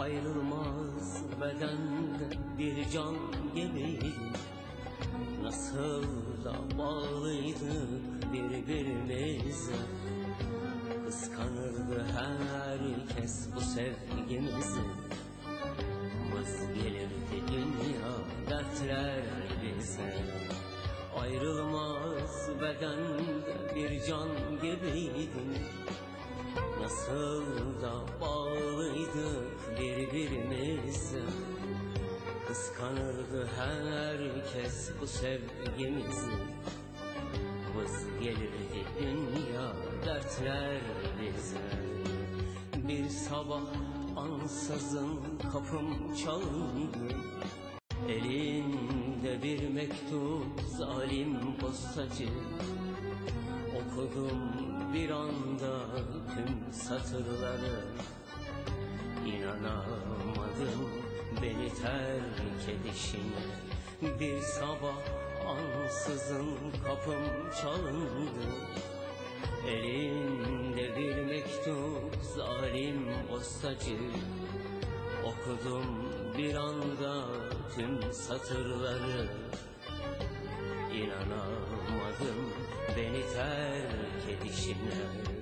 Ayrılmaz bedende bir can gibiydik Nasıl da bağlıydık birbirimize. Kıskanırdı herkes bu sevgimizi. Vız gelirdi dünya dertler bize. Ayrılmaz bedende bir can gibiydin Nasıl da bağlıydık birbirimize Kıskanırdı herkes bu sevgimizi. Vız gelirdi dünya dertler bize. Bir sabah ansızın kapım çalındı. Elinde bir mektup zalim postacı Okudum bir anda tüm satırları İnanamadım. Beni terk edişine Bir sabah ansızın kapım çalındı. Elinde bir mektup zalim postacı. Okudum bir anda tüm satırları. İnanamadım 愿你在午夜的星辰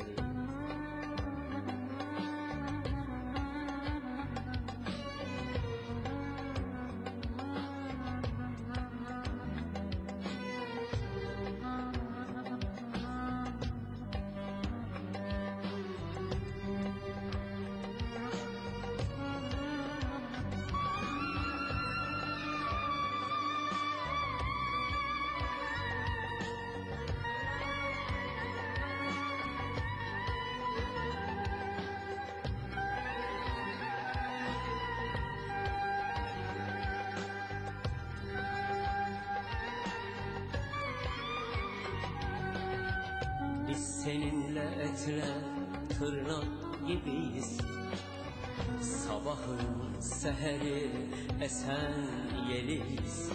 Biz seninle etle tırnak gibiyiz. Sabahın seheri esen yeliyiz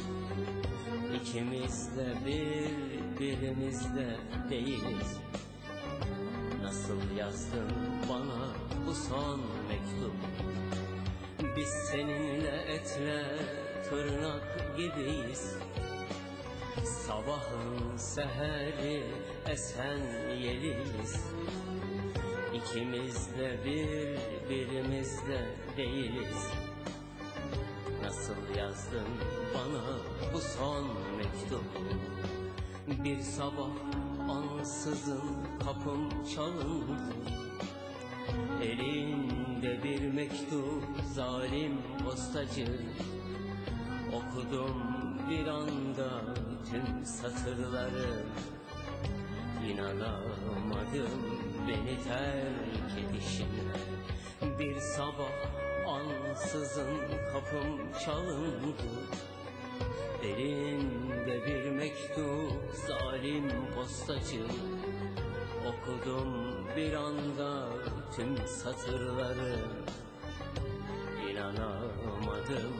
İkimiz de birbirimizde değiliz. Nasıl yazdın bana bu son mektup? Biz seninle etle tırnak gibiyiz. Sabahın seheri esen yeliyiz İkimiz de birbirimizde değiliz. Nasıl yazdın bana bu son mektubu Bir sabah ansızın kapım çalındı. Elinde bir mektup zalim postacı. Okudum bir anda tüm satırları İnanamadım. Beni terk edişine Bir sabah ansızın kapım çalındı. Elinde bir mektup zalim postacı. Okudum bir anda tüm satırları. İnanamadım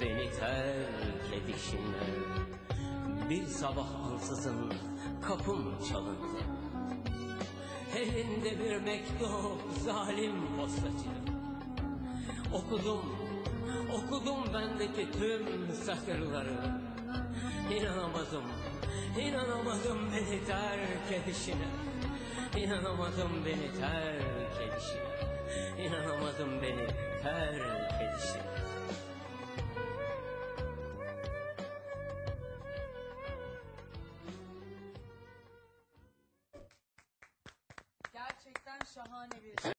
beni terk edişine Bir sabah ansızın kapım çalındı. Elinde bir mektup zalim postacı. Okudum, okudum bendeki tüm satırları. İnanamadım, inanamadım beni terk edişine. İnanamadım beni terk edişine. İnanamadım beni terk edişine şahane bir